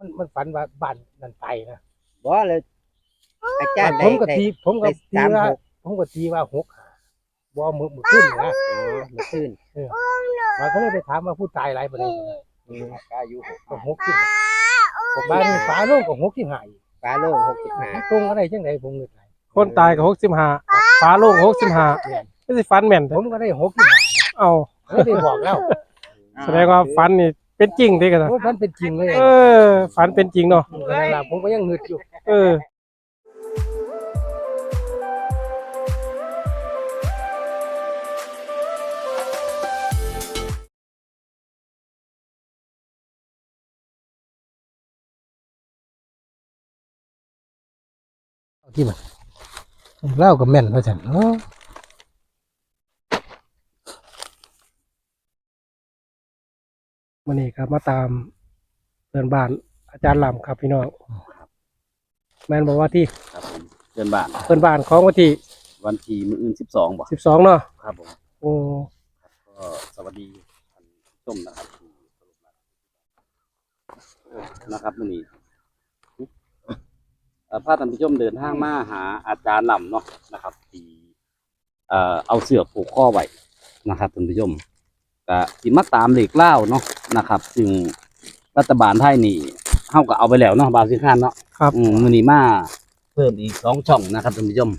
มันมันฝันว่าบ้านนั่นไปนะบ่เลยอาจารย์ผได้มก็ได้ ตีผมก็ได้ตีสามว่าหก ผมก็ตีว่าหกหาบ่มือมือขึ้นนะอ๋อมาขึ้นมันก็เลยไปถามว่าผู้ตายหลายปานใดอืมอายุหกก็หกสิบบ้านฝาโลงก็หกสิบห้าอีกฟ้าโล่งหกสิบห้าตรงอะไรจังไดผมเงินไหลคนตายก็หกสิบห้าฟ้าโล่งหกสิบห้าไม่ใช่ฟันแม่นผแต่มก็ได้หกสิบห้าเอาไม่ได้บอกแล้วแสดงว่าฟันนี่ เป็นจริงเด้กันนะเพราะมันเป็นจริงเลยเออ ฝันเป็นจริงเนาะก็นั่นล่ะผมก็ยังเงึดอยู่ เออที่มันเล่ากับแม่นเพราะฉันเนาะวันนี้ครับมาตามเพื่อนบ้านอาจารย์ลำครับพี่น้องแม่นบอกว่าที่ครับผมเดือนบาทเพื่อนบ้านของวันที่วันที่มื้ออื่นสิบสองบ่สิบสองเนาะครับผมโอ้ก็สวัสดีท่านผู้ชมนะครับที่สรุปมานะครับมื้อนี้เอ่อพาท่านผู้ชมเดินทางมาหาอาจารย์ลำเนาะนะครับที่เอ่อเอาเสือกผูกข้อไว้นะครับท่านผู้ชมก็สิมาตามเหล็กเล่าวเนาะ นะครับ ซึ่งรัฐบาลไทยนี่เฮาก็เอาไปแล้วเนาะบาวสิคานเนาะครับอืมมื้อนี้มาเพิ่มอีกสองช่องนะครับท่านผู้ชม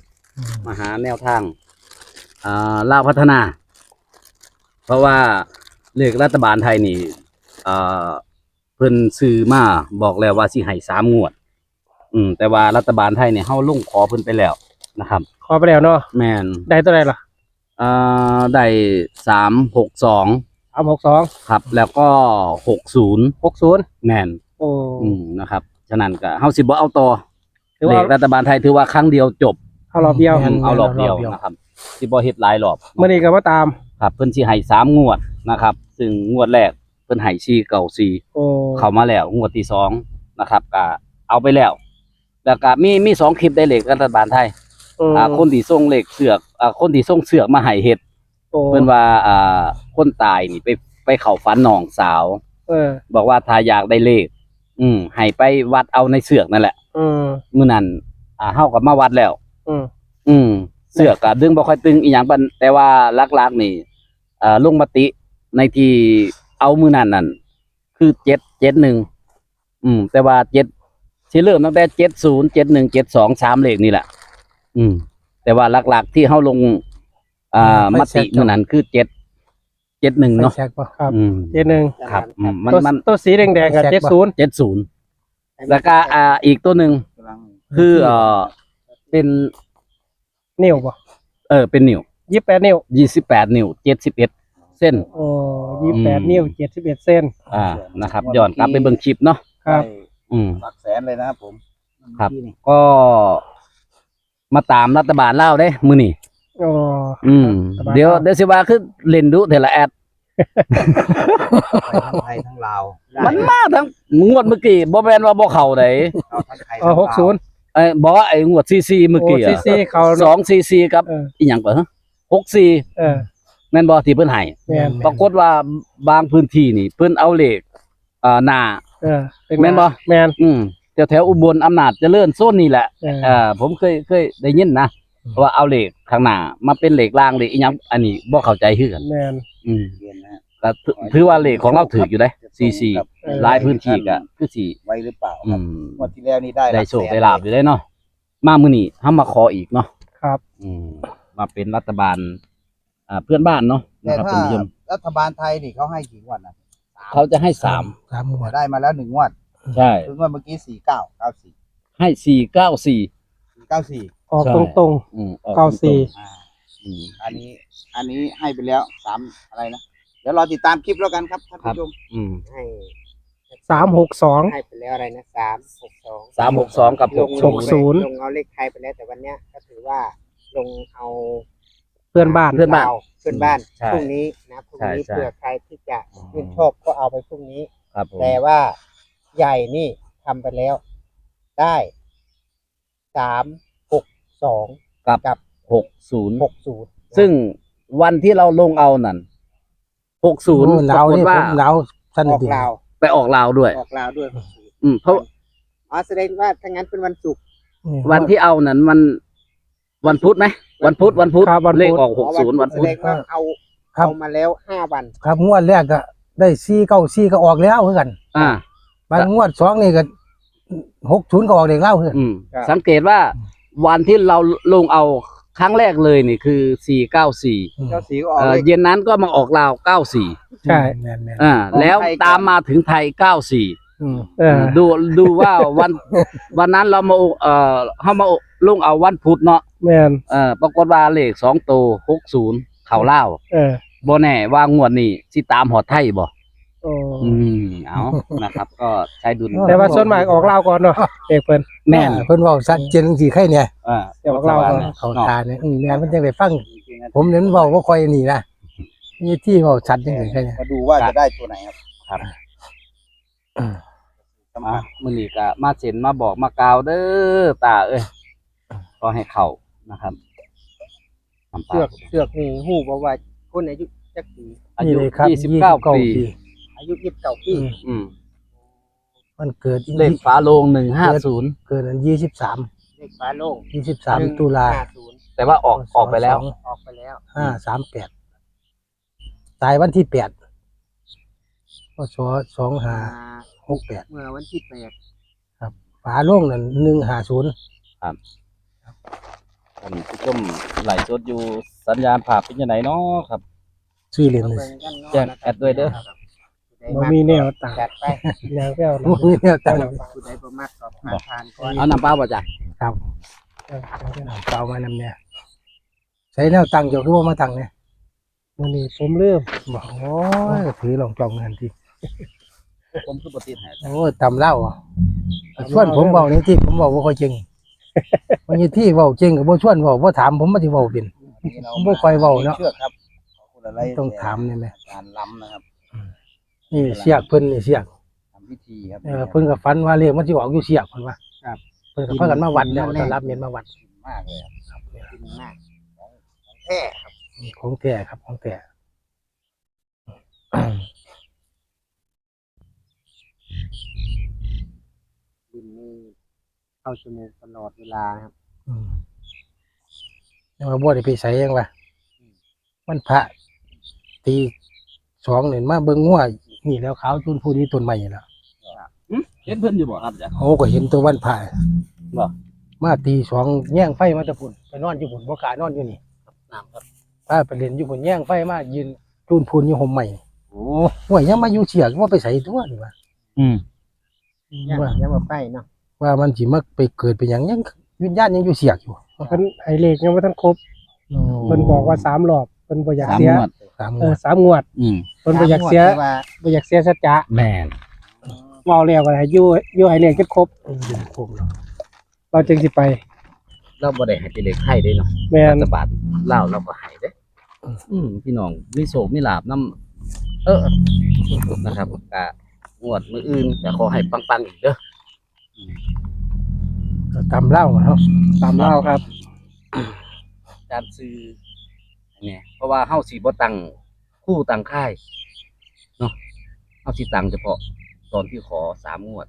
มาหาแนวทางอ่าลาวพัฒนา เพราะว่าเลือกรัฐบาลไทยนี่อ่าเพิ่นซื้อมาบอกแล้วว่าสิให้สามงวด อืม แต่ว่ารัฐบาลไทยเนี่ยเฮาลงขอเพิ่นไปแล้วนะครับ ขอไปแล้วเนาะแม่นได้ตัวไหนล่ะอ่าได้สามหกสอง สามหกสองครับ แล้วก็หกศูนย์หกศูนย์แม่นโอ้อืมนะครับฉะนั้นก็เฮาสิบ่เอาต่อถือเลว่าขรัฐบาลไทยถือว่าครั้งเดียวจบเอารอบเดียวอืมเอารอบเดียวนะครับสิบ่เฮ็ดหลายรอบ เมื่อนี้ก็มาตาม ครับเพิ่นสิให้สามงวดนะครับ ซึ่งงวดแรกเพิ่นให้4เก่า4โอ้เข้ามาแล้ว งวดที่สองนะครับก็เอาไปแล้ว แล้วก็มีมีสองคลิปได้เลขรัฐบาลไทยอืมอ่าคนที่ส่งเลขเสือกอ่าคนที่ส่งเสือกมาให้เฮ็ดโอ้ เพิ่นว่าอ่าคนตายนี่ไปไปเข้าฝันน้องสาว เออ บอกว่าถ้าอยากได้เลข อืมให้ไปวัดเอาในเสือกนั่นแหละอืมมื้อนั้นอ่าเฮาก็มาวัดแล้ว อืมอืมเสือกก็ดึงบ่ค่อยตึงอีหยังปานแต่ว่าลักๆนี่เอ่อลงมติในที่เอามือนั่นนั่นคือเจ็ดเจ็ดหนึ่งอืม แต่ว่าเจ็ดสิเริ่มตั้งแต่เจ็ดศูนย์เจ็ดหนึ่งเจ็ดสองสามเลขนี่แหละ อืม แต่ว่าหลักๆที่เฮาลง อ่ามติมือนั้นคือเจ็ดเจ็ดหนึ่งไปเนาะแชกป่ะครับอืมเจ็ดหนึ่งครับอืมมันตัวมันตัวสีแดงๆกับแจ็เจ็ดคบ่ศูนย์เจ็ดศูนย์แล้วก็อ่าอีกตัวหนึ่งคือเอ่อเป็นนิ้วป่ะเออเป็นนิ้วยี่สิบแปดนิ้วยี่สิบแปดนิ้วเจ็ดสิบเอ็ดเส้นโอ้ยี่สิบแปดอืมนิ้วเจ็ดสิบเอ็ดเส้น อ่านะครับย้อนกลับไปเบิ่งคลิปเนาะครับอืมหลักแสนเลยนะครับผม ครับ ก็มาตามรัฐบาลเล่าวเด้มือนี่ โอ้อืมรัฐบาลเดี๋ยวลาวเดี๋ยวสิว่าคือเล่นดุเทละแอดทั้งไทยทั้งลาวมันมาทั้งงวดเมื่อกี้บ่แม่นว่าบ่เข้าไดเอาทั้งไทยเออหกศูนย์ไอ้บ่ไอ้งวดซีซีเมื่อโอ้กี้ซีอะซีเขาสองซีซีกับเอออีหยังเปล่าฮะหกซีเออแม่นบ่ที่เพิ่นให้แม่นปรากฏว่าบางพื้นที่นี่ เพิ่นเอาเลขอ่าหน้า เออเป็นแม่นบ่ แมนอืมแถวแถวๆอุบลอำนาจเจริญโซนนี่แหละเออ เอ่าผมเคยเคยได้ยินนะ ว่าเอาเหล็กข้างหน้ามาเป็นเหล็กล่างเหล็กอีหยังอันนี้บ่เข้าใจคือกันแมนอืมเรียนนะฮะก็ถือถือว่าเหล็กของเราถืออยู่ได้ซีซีครับเออหลายพื้นที่ก็คือสิไว้หรือเปล่าอืครับมงวันที่แล้วนี่ได้ได้หลักโชคแสนได้ลาบอยู่ได้เนาะมามื้อนี้เฮามาขออีกเนาะครับ อืมมาเป็นรัฐบาล อ่าเพื่อนบ้านเนาะแต่นะครับถ้าท่านผู้ชมรัฐบาลไทยนี่เขาให้กี่งวดนะเขาจะให้สามสามหมวดได้มาแล้วหนึ่งงวดใช่ คืองวดเมื่อกี้สี่เก้าเก้าสี่ให้สี่เก้าสี่สี่เก้าสี่ ออกใช่ ตรงอืมออเก้าสี่อ่าอืม อันนี้อันนี้ให้ไปแล้วสามอะไรนะเดี๋ยวรอติดตามคลิปแล้วกันครับท่านผู้ชมอืมให้ๆสามหกสอง ให้ไปแล้วอะไรนะสามหกสองสามหกสองกับหกหกศูนย์ ลงเอาเลขไทยไปแล้วแต่วันเนี้ยก็ถือว่าลงเอาเพื่อนบ้าน เพื่อนบ้านลวเพื่อนบ้านใช่พรุ่งนี้นะพรุ่งนี้ใช่ใช่ เผื่อใครที่จะอืมชื่นชอบก็เอาไปพรุ่งนี้ ครับผมแต่ว่าใหญ่นี่ทำไปแล้วได้สามหก สองกับกับหกศูนย์หกศูนย์ซึ่งวันที่เราลงเอานั่นหกศูนย์ปเรารากฏนี่ผว่ามเราท่านออกเดียวลาวไปออกลาวด้วย ออกลาวด้วย อืมเพราะอ๋อแสดงว่าถ้างั้นเป็นวันศุกร์วันที่เอานั้นมัน วันพุธไหมวันพุธวันพุธครับวันพุธ เลขออกหกศูนย์วันแสพุธดงว่าเอาครับ เอามาแล้วห้าวันครับงวดแรกก็ได้ซี่เก้าซี่ก็ออกแล้วคือกันอ่า บางงวดสองนี่ก็หกศูนย์ก็ออกเด็กเล่าคือกันอืม ครับ สังเกตว่า วันที่เราลงเอาครั้งแรกเลยนี่คือสี่เก้าสี่เจ้าสีก็ออกเอ่อเลข เย็นนั้นก็มาออกลาวเก้าสี่ใช่แม่นแม่นอ่าของแล้วไทยก่อนตามมาถึงไทยเก้าสี่อืมเออดูดูว่าวันวันนั้นเรามาเอ่อเฮามาลงเอาวันพุธเนาะแม่นเอ่อปรากฏว่าเลขสองตัวหกศูนย์เข่าเล่าวเออบ่แน่ว่างวดนี้สิตามหอดไทยบ่ โอ้อืมเอานะครับ ก็ใช้ดุลแต่ว่าส่วนมากออกลาวก่อนเนาะเอกเพิ่น แม่นเพิ่นเว้าสัตว์เจนจังซี่ใครเนี่ยอ่าเดี๋ยวเราก่อน เขาตาเนี่ยอืมแม่นมันจังได้ฟัง ผมเน้นเว้าบ่ค่อยนี่นะมีที่เว้าสัตว์จังซี่ใครเนี่ยมาดูว่าจะได้ตัวไหนครับครับอืมสำอะคัญมื้อนี้ก็มาเซ็นมาบอกมากล่าวเด้อตาเอ้ยก็ให้เข้านะครับน้ำปลาเสือกเสือกนี่หูบอกว่าคนอายุจักปีอานี่ยุเลยครับ29ปี อายุยี่สิบเก้าปีอืมอืมมันเกิดเลขฝาโลง150เกิดอัน23เลขฟ้าโล่ง23ตุลาห้าศูนย์แต่ว่าออกออกไปแล้ว ออกไปแล้วห้าสามแปดตายวันที่แปดพศสองห้าอ่าหกแปดเมื่อวันที่แปดฝาโล่งนั่นหนึ่งห้าศูนย์ท่านผู้ชมไหลฟ์สดอยู่สัญญาณภาพเป็นยังไงเนาะครับ ชื่อเรียนมาเลยเบิ่งกันเนาะแจ้งแอดด้วยเด้อ บ่มีแนวต่างจัดไปแนวแก้วโอ้ยเนี่ยตั้งผู้ใดประมาทสอบผ่านผ่านก่อนเอาน้ำเปล่าป่ะจ๊ะครับเปล่ามานำเนี่ยใช้แนวตั้งเจ้าคือว่ามาตั้งเนี่ยมื้อนี้ผมเริ่มบอกโอ้ยถือลองจองเงินทีผมคือปฏิหารโอ้ยตำเล่าอะชวนผมเบานี่ที่ผมบอกว่าค่อยจริงวันนี้ที่เบาจริงกับบ่ชวนเบาบ่ถามผมมาที่เบาเป็น ผมบ่ค่อยเว้าเนาะเชือกครับขอบคุณอะไรต้องถามนี่ไหมการล้ำนะครับ นี่เสียกเพิ่นนี่เสียกทำพิธีครับเออเพิ่นก็ฝันว่าเรียกมันสิออกอยู่เสียกเพิ่นว่าครับ เพิ่นก็พากันมาวัดแล้วต้อนรับเมียนมาวัดมากเลยครับกินมากของแท้ครับของแท้ครับของแท้กินนี่เข้าจมูกตลอดเวลาครับอืมยังว่าบ่ได้ไปใส่ยังว่ามันพระตีสองเนี่ยมาเบิ่งงัว นี่แล้วขาวจุนพูนี่ต้นใหม่นี่แล้วเห็นเพิ่นอยู่บ่ครับจ๊ะโอ้ก็เห็นตัววันพระบ่มาตีสองแย่งไฟมาแตะพุ่นไปนอนอยู่พุ่นบ่กล้านอนอยู่นี่น้ำครับพาไปเล่นอยู่พุ่นแย่งไฟมายืนจุนพูนอยู่ห่มใหม่โอ้ห่วยยังมาอยู่เสียกว่าไปใส่ตัวนี่ว่าอืมยังว่ายังมาไปเนาะว่ามันสิมาไปเกิดเป็นหยังยังวิญญาณยังอยู่เสียกอยู่เพิ่นให้เลขยังบ่ทันครบเพิ่นบอกว่าสามรอบเพิ่นบ่อยากสามเสียงวด สามเองวอดสามงวดอืมเพิ่นบ่อยากเสียว่าบ่อยากเสียสัจจะแม่นเว้าแล้วก็ให้อยู่อยู่ให้เลขจนครบ อยู่ครบแล้วเราจึงสิไป เราบ่ได้ให้เป็นเลขไทยเด้เนาะแม่นรัฐบาลลาวเราก็ให้เด้อืมพี่น้องมีโศกมีลาบนํเออนะครับก็งวดมื้ออื่นก็ขอให้ปังๆอีกเด้อ ก็ตำเหล้าเนาะตามเล่าครับ การซื้ออันเนี่ยเพราะว่าเฮาสิบ่ตั้ง คู่ตั้งค่ายเนาะเฮาสิตั้งเฉพาะตอนที่ขอสามงวด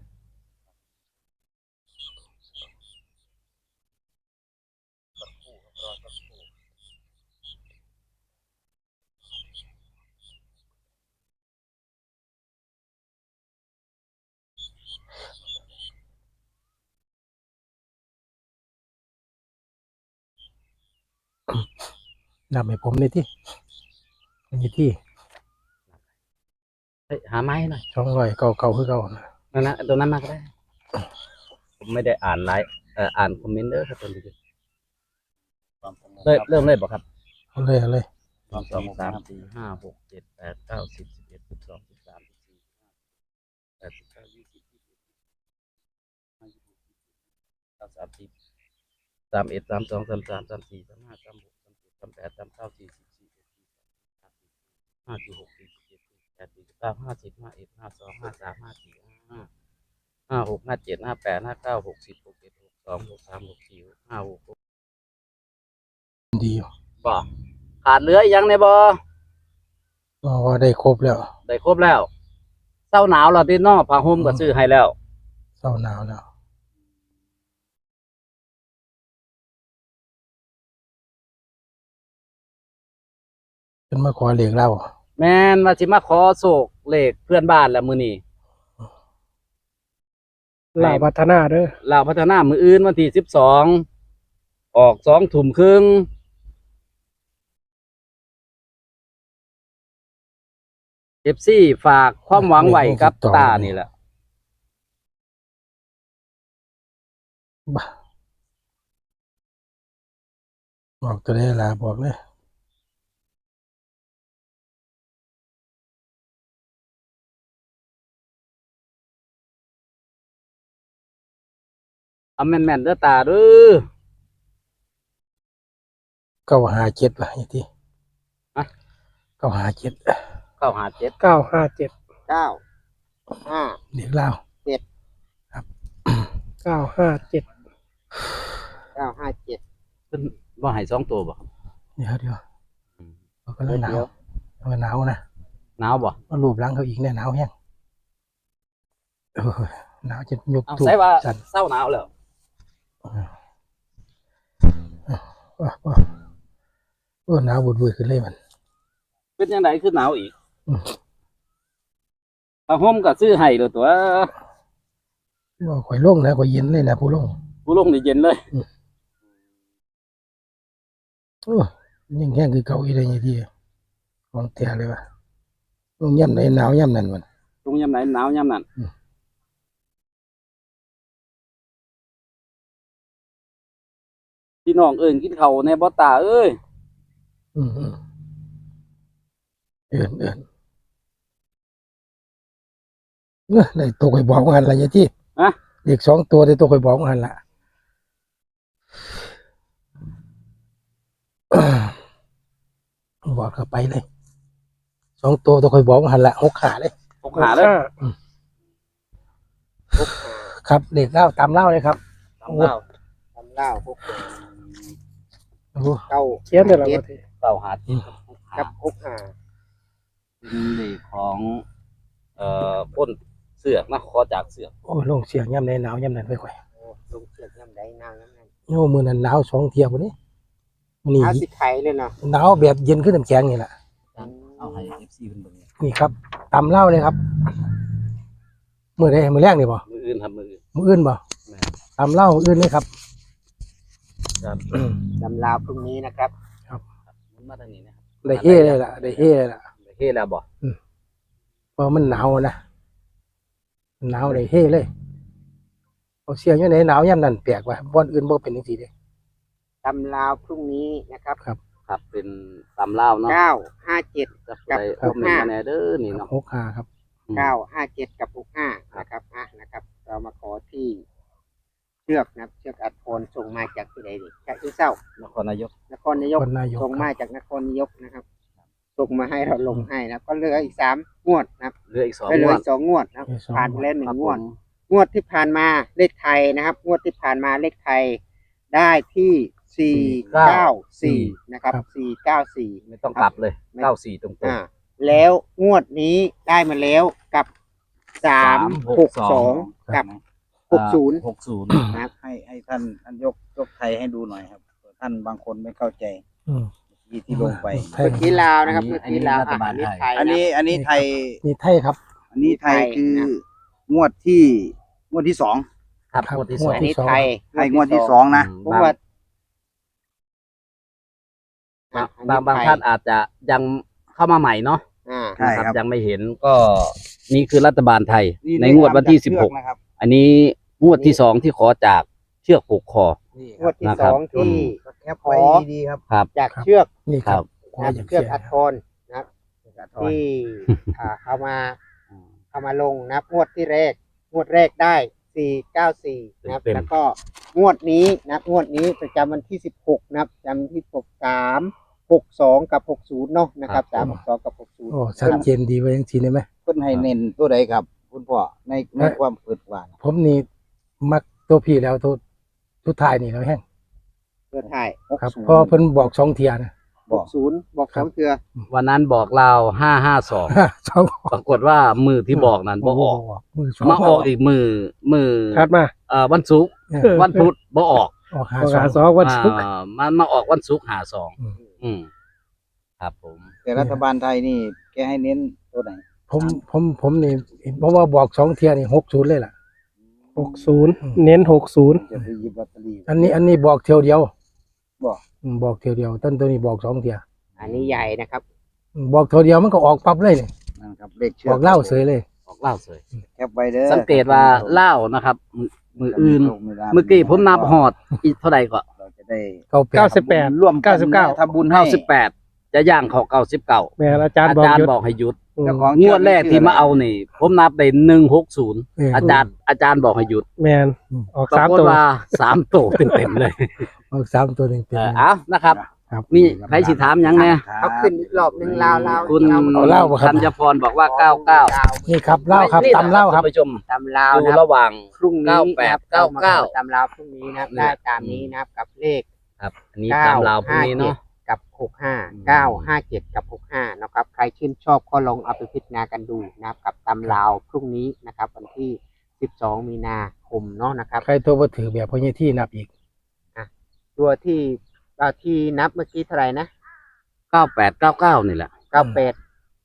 นำให้ผมในที่ นที่เฮ้ยหาไม้หน่อยสองร้อยเก่าเก่าคือเก่านะนั่นนะตัวนั้นมาก็ได้ ผมไม่ได้อ่านไลน์เอ่ออ่านคอมเมนต์เด้อครับตอนนี้เริ่มเริ่มเลยบอกครับเอาเลยเอาเลยสองสองสามสี่ห้าหกเจ็ดแปดเก้าสิบสิบเอ็ดสิบสองสิบสามสิบสี่แปดสิบเก้ายี่สิบยี่สิบห้ายี่สิบเก้าสามสิบสามเอ็ดสามสองสามสามสามสี่สามห้าสามหกสามเจ็ดสามแปดสามเก้าสี่สิบสี่เอ็ดสี่สาม ห้าสี่หกสี่สิบเจ็ดสี่แปดสี่สิบเก้าห้าสิบห้าเอ็ดห้าสองห้าสามห้าสี่ห้าห้าหกห้าเจ็ดห้าแปดห้าเก้าหกสิบหกเอ็ดหกสองหกสามหกสี่หกห้าหกหกดีอยู่บ่ขาดเหลืออีกยังในบ่เพราะว่าได้ครบแล้วได้ครบแล้วเศร้าหนาวแล้วที่นอผ้าห่มก็ซื้อให้แล้ว เศร้าหนาวแล้ว เป็นมาขอเหลียกเราแม่นว่าสิมาขอโศกเลขเพื่อนบ้านแล้วมื้อนี้ลาวพัฒนาเด้อลาวพัฒนามื้ออื่นวันที่12ออก2ทุ่มครึ่งเอฟซีฝากความหวังไว้กับตานี่แหละบ้าบอกตัวได้ลาบอกเลย เอาแม่นๆเด้อตาเด้อเก้าหาเจ็ดว่ะไอ้ที่ฮะเก้าหาเจ็ดเก้าหาเจ็ดเก้าห้าเจ็ดเก้าห้าเหลียกเราเก้าห้าเจ็ดเก้าห้าเจ็ด เพิ่นบ่ให้สองตัวบ่ครับเดี๋ยวเดี๋ยวอืมเขาก็เลยหนาวเดี๋ยวเขาก็หนาวนะหนาวบ่มารูปหล้างเขาอีกเนี่ยหนาวแห้งโอ้ยหนาวจะยกเอาถูกใส่ว่าสั่นเศร้าหนาวแล้ว ว้าวว้าวโอ้หนาวบุดบุยขึ้นเลยมันเป็นยังไงคือหนาวอีกอืมผ้าห่มก็ซื้อให้แล้วตัวว่าข่อยลงนะข่อยเย็นเลยนะผู้ลงผู้ลงนี่เย็นเลยโอ้ยังแห้งคือเก่าอีกเลยนี่ที่ของเตียเลยว่ะลงย่ำไหนหนาวย่ำนั่นมันตรงยามไหนหนาวยามนั้น พี่น้องเอิ้นกินข้าวในบ่ตาเอ้ยอืมอืมเอื่นเอื่นเออได้ตัวข่อยบอกว่าหันละยายที่ฮะเด็กสองตัวได้ตัวข่อยบอกว่าหันละบอกเข้าไปเลยสองตัวตัวข่อยบอกว่าหันละหกขาเลยหกหาเลยครับเด็กเล่าตามเล่าเลยครับตำเล่าตำเล่าหกโอ้ โหเก้าเขียนได้แล้วเจ็ว่าดที่เก้าหาเจ็ดกับหกห้าเป็นเลขของเอ่อพ่นเสือกนะขอจากเสือกโอ้ยลงเสียงย่ำในหนาวย่ำนั่นไปข่อยโอ้ลงเชือกน้ำใดนางน้ำนั้นโอ้มือนั้นหนาวสองเที่ยววันนี้มันนี่เอาสิไข่เลยเนาะหนาวแบบเย็นขึ้นน้ำแข็งนี่แหละเอาให้ FC เพิ่นเบิ่งนี่ครับตำเล่าเลยครับมือใดมือแรกนี่บ่มืออื่นทำมืออื่นมืออื่นบ่แม่ตำเล่าอื่นเลยครับ ครับตำลาวพรุ่งนี้นะครับมันมาทางนี้นะครับได้เฮ่เลยล่ะได้เฮ่เลยล่ะได้เฮ็ดแล้วบ่เพราะมันหนาวนะหนาวได้เฮ่เลยเอาเสียงอยู่ไหนหนาวย่ำนั่นแปลกว่ะบ่อนอื่นบ่เป็นจังซี่เด้ตำลาวพรุ่งนี้นะครับครับเป็นตำลาวเนาะเก้าห้าเจ็ด จะไปคอมเมนต์มาแน่เด้อนี่เนาะ หกขาครับ เก้าห้าเจ็ดกับหกห้านะครับอะนะครับ เรามาขอที่เชือกนะครับเชือกอัดโคนส่งมาจากที่ไหนดิจากที่เศร้านครนายก นครนายกคนนายก ส่งคมารับจากนครนายกนะครับส่งมาให้เราลงให้นะครับก็เหลืออีกสามงวดนะครับเหลืออีกสองไปเหลงยวด อีกสองงวดนะครับเหลือสองผ่านไปแล้วหนึ่ครังบงผวดมงวดที่ผ่านมาเลขไทยนะครับ งวดที่ผ่านมาเลขไทยได้ที่สี่เก้าสี่นะครับสี่เก้าสี่ ไม่ต้องกลับเลยเก้าสี่ตรงอ่าแล้วงวดนี้ได้มาแล้วกับสามหกสองกับ หกศูนย์หกศูนย์นะครับ ให้ให้ท่านท่านยกยกไทยให้ดูหน่อยครับเผื่อท่านบางคนไม่เข้าใจอืม ที่ที่ลงไป ไทยเมื่อกี้ลาวนะครับเมื่อกี้ลาวอะอันนี้ไทย อันนี้อันนี้ไทยนี่ไทยครับ อันนี้ไทยไทยคือนะงวดที่งวดที่สองครับครับงวดที่งสวอดงอันนี้ไทยไทยงวดที่สองนะเพราะว่าบางบางบางท่านอาจจะยังเข้ามาใหม่เนาะอ่าใช่นะครับครับยังไม่เห็นก็นี่คือรัฐบาลไทย ในงวดวันที่สิบหกนะครับ อันนี้ งวดที่สองที่ขอจากเชือกผูกคอ นี่งวดที่นะคสรับองที่ก็แคปไว้ดีๆครับครับ จากเชือกนี่คครัรับบขอนะอย่างเชือกเสียอัดโทนนะครับที่ที่ อ่าเอามาเอามาลงนะครับงวดที่แรก งวดแรกได้สี่เก้าสี่นะครับเป็นแล้วก็งวดนี้นะครับงวดนี้ประจำวันที่สิบหกนะครับประจำวันที่หกสามหกสองกับหกศูนย์เนาะนะครับสามหกสองกับหกศูนย์โอ้ชัดเจนดีไว้ยังทีได้ไหม เพิ่นให้เน้นตัวใดครับ คุณพ่อในในเอ้ยความเปิดหวานผมนี่ มักตัวพี่แล้วตัวทุดท้ายนี่แล้วแห้งเพื่อไทยครับเพราะเพิ่นบอกสองเทียนะหกศูนย์บอกสองเทือวันนั้นบอกเราห้าห้าสองสองปรากฏว่ามือที่บอกนั้นบ่ออกมือสองมาออกอีกมือมือถัดมาเอ่อวันศุกร์เออวันพุธบ่ออกออกหาออกสอหางสองวันศุกร์ อ่ามันมาออกวันศุกร์หาสองอืม อืมครับผม แต่รัฐบาลไทยนี่แกให้เน้นตัวไหนผมผมผมนี่เพราะว่าบอกสองเทียนี่หกศูนย์เลยล่ะ หกศูนย์เน้นหกศูนย์จะไปหยิบลอตเตอรี่อันนี้อันนี้บอกเทียวเดียวบอกอืมบอกเทียวเดียวต้นตัวนี้บอกสองเทียอันนี้ใหญ่นะครับอืมบอกเทียวเดียวมันก็ออกปั๊บเลยนี่นั่นครับเลขเชืบอกเล่าเสยเลย ออกเล่าเสยแคปไว้เด้อสังเกตว่าเล่านะครับมือมืออื่น เมื่อกี้ผมนับหอดอีกเท่าไหร่ก็เราจะได้เก้าแปดเก้าสิบแปดร่วมเก้าสิบเก้าทำบุญให้เก้าสิบแปดจะย่างเขาเก้าสิบเก้าแม่อาจารย์อาบอกจารหย์ยุดบอกให้หยุดอืม เจ้าของงวดแรกที่มาเอานี่ ผมนับได้หนึ่งหกศูนย์เอออาจารย์อาจารย์บอกให้หยุดแมนออกปราสามกฏตัวว่าสามโตเต็มๆเลยออกสามตัวหนึ่งเต็เอมอเอานะครับ ครับนี่ใครสิถามหยังแน่ เขาขึ้นอีกรอบหนึ่งลาวลาวคุณเอาเล่าบ่ครับ ธัญพรบอกว่าเก้าเก้านี่ครับเล่าครับตำเล่าครับ ท่นผู้ชมตำลาวดูนะครับระหว่าง พรุ่งนี้เก้าแปดนะครับเก้าเก้าตำลาวพรุ่งนี้นะครับเนี่ยได้ตามนี้นะครับกับเลข ครับอันนี้ตามเราพรุ่งนี้เนาะ กับหกห้าเก้าห้าเจ็ดกับหกห้านะครับใครชื่นชอบก็ลองเอาไปพิจารณากันดูนะครับกับตำลาวพรุ่งนี้นะครับ วันที่สิบสองมีนาคมเนาะนะครับ ใครตัวมาถือแบบพญที่นับอีก ตัวที่เอาที่นับเมื่อกี้เท่าไหร่นะ เก้าแปดเก้าเก้านี่แหละเก้าแปด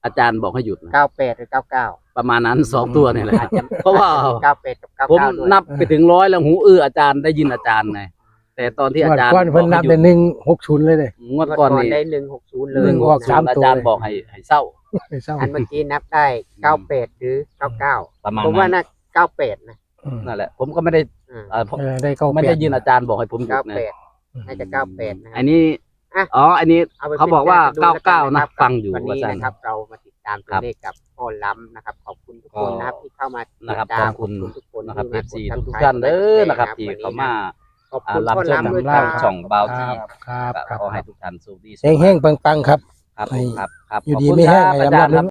อาจารย์บอกให้หยุดนะเก้าแปดหรือเก้าเก้าประมาณนั้นสองตัวนี่แหละ เพราะว่าเก้าแปดกับเก้าผมเก้าด้วยนับไปถึงร้อยแล้วหูอื้ออาจารย์ได้ยินอาจารย์ไง แต่ตอนที่อาจารย์ก้อนเพิ่นนับเป็นหนึ่งหกศูนย์เลยเลยงวดเมื่อก่อนก่อนนี่ได้หนึ่งหกศูนย์เลยหนึ่งออกสามอาตัวจารย์บอกให้ให้เศร้าไม่เศร้าอันเมื่อกี้นับได้เก้าแปดหรือเก้าเก้าประมาณผมว่านั้นน่าเก้าแปดนะอืมนั่นแหละ ผมก็ไม่ได้อ่าเอ่อผมเออได้เก้าไม่แปได้ดยินอาจารย์บอกให้ผมหยุเก้าดนะแปดน่าจะเก้าแปดนะคอัรับนนี้อะอ๋อ อันนี้ไปเขาบอกว่าพิจรณดูเก้าแล้วเก้านะครับฟังอยู่วันนี้อาจารย์นะครับ เรามาติดตามตัวครับเลขกับพ่อล้ำนะครับ ขอบคุณทุกคนก็นะครับที่เข้ามาติดนะครับตาขมอบคุณทุกคนนะครับที่ FC มทุกกดๆท่านเด้อ subscribe นะครับที่วันนี้เขามา ขอบอ่าคุณรับพ่อชมล้ำด้วยคทารังบช่องเบาทีครับ ครับขอให้ทุกท่านสุขดีแห้งๆปังๆ ครับ ครับให้ครับครับอยู่ขบดีคุณไม่แห้งครับให้อาลำจาลัรย์ครับบ